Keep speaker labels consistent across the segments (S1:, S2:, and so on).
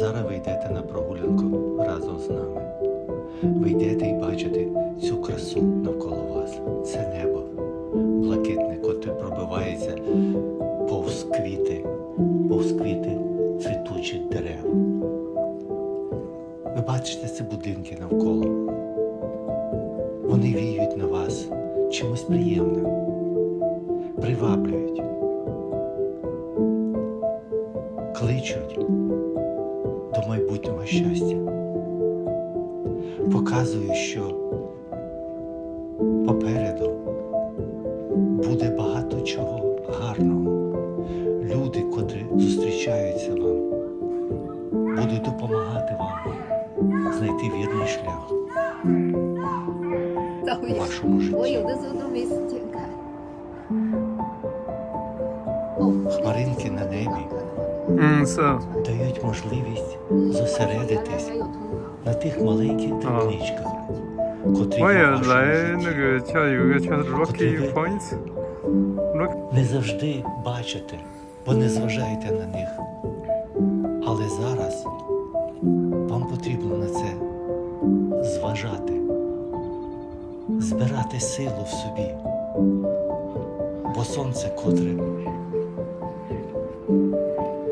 S1: Зараз ви йдете на прогулянку разом з нами. Ви йдете і бачите цю красу навколо вас. Це небо, блакитне, котре пробивається повз квіти, повз квіти цвітучих дерев. Ви бачите ці будинки навколо. Вони віють на вас чимось приємним, приваблюють, кличуть майбутнього щастя. Показую, що попереду буде багато чого гарного. Люди, котрі зустрічаються вам, будуть допомагати вам знайти вірний шлях у вашому житті. Хмаринки на небі. Дають можливість зосередитись на тих маленьких табличках, котрі є не завжди бачите, бо не зважаєте на них. Але зараз вам потрібно на це зважати, збирати силу в собі, бо сонце котре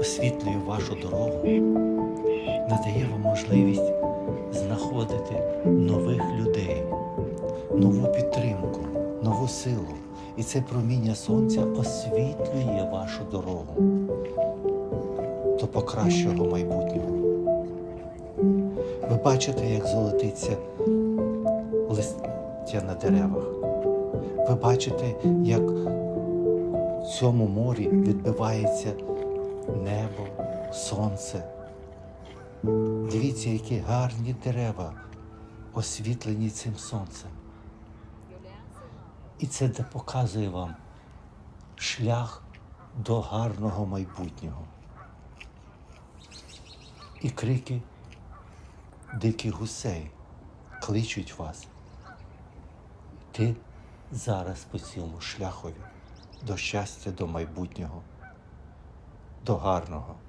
S1: освітлює вашу дорогу, надає вам можливість знаходити нових людей, нову підтримку, нову силу. І це проміння сонця освітлює вашу дорогу до покращого майбутнього. Ви бачите, як золотиться листя на деревах. Ви бачите, як в цьому морі відбивається небо, сонце. Дивіться, які гарні дерева освітлені цим сонцем. І це показує вам шлях до гарного майбутнього. І крики диких гусей кличуть вас. Ти зараз по цьому шляхові до щастя, до майбутнього, до гарного.